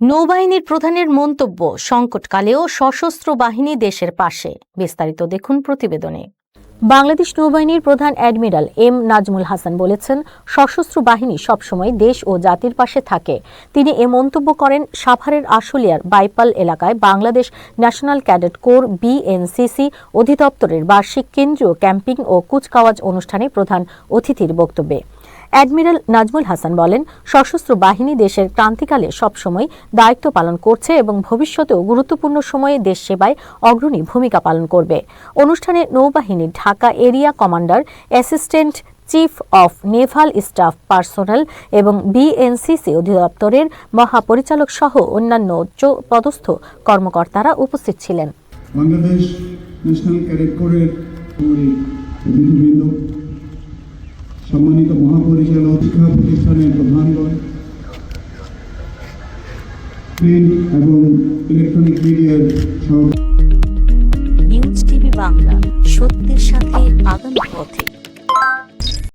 নৌবাহিনীর প্রধানের মন্তব্য সংকটকালেও সশস্ত্র বাহিনী দেশের পাশে। বিস্তারিত দেখুন প্রতিবেদনে। বাংলাদেশ নৌবাহিনীর প্রধান অ্যাডমিরাল এম নাজমুল হাসান বলেছেন, সশস্ত্র বাহিনী সবসময় দেশ ও জাতির পাশে থাকে। তিনি এ মন্তব্য করেন, সাভারের আশুলিয়ার বাইপাল এলাকায় Bangladesh national cadet corps BNCC অধিদপ্তরের বার্ষিক কেন্দ্রীয় ক্যাম্পিং ও কুচকাওয়াজ অনুষ্ঠানে প্রধান অতিথির বক্তব্যে। অ্যাডমিরাল নাজমুল হাসান বলেন, সশস্ত্র বাহিনী দেশের ক্রান্তিকালে সবসময় দায়িত্ব পালন করছে এবং ভবিষ্যতেও গুরুত্বপূর্ণ সময়ে দেশ সেবায় অগ্রণী ভূমিকা পালন করবে। অনুষ্ঠানে নৌবাহিনীর Dhaka area commander assistant chief of naval staff personnel এবং বিএনসিসি অধিদপ্তরের মহাপরিচালক সহ অন্যান্য উচ্চ পদস্থ কর্মকর্তারা উপস্থিত ছিলেন। বাংলাদেশ ন্যাশনাল ক্যাডেট কোরের সম্মানিত মহাপরিচালক শিক্ষা প্রতিষ্ঠানের প্রধানগণ প্রিন্ট এবং ইলেকট্রনিক মিডিয়ার সহ নিউজ টিভি বাংলা, সত্যের সাথে আগামী পথে।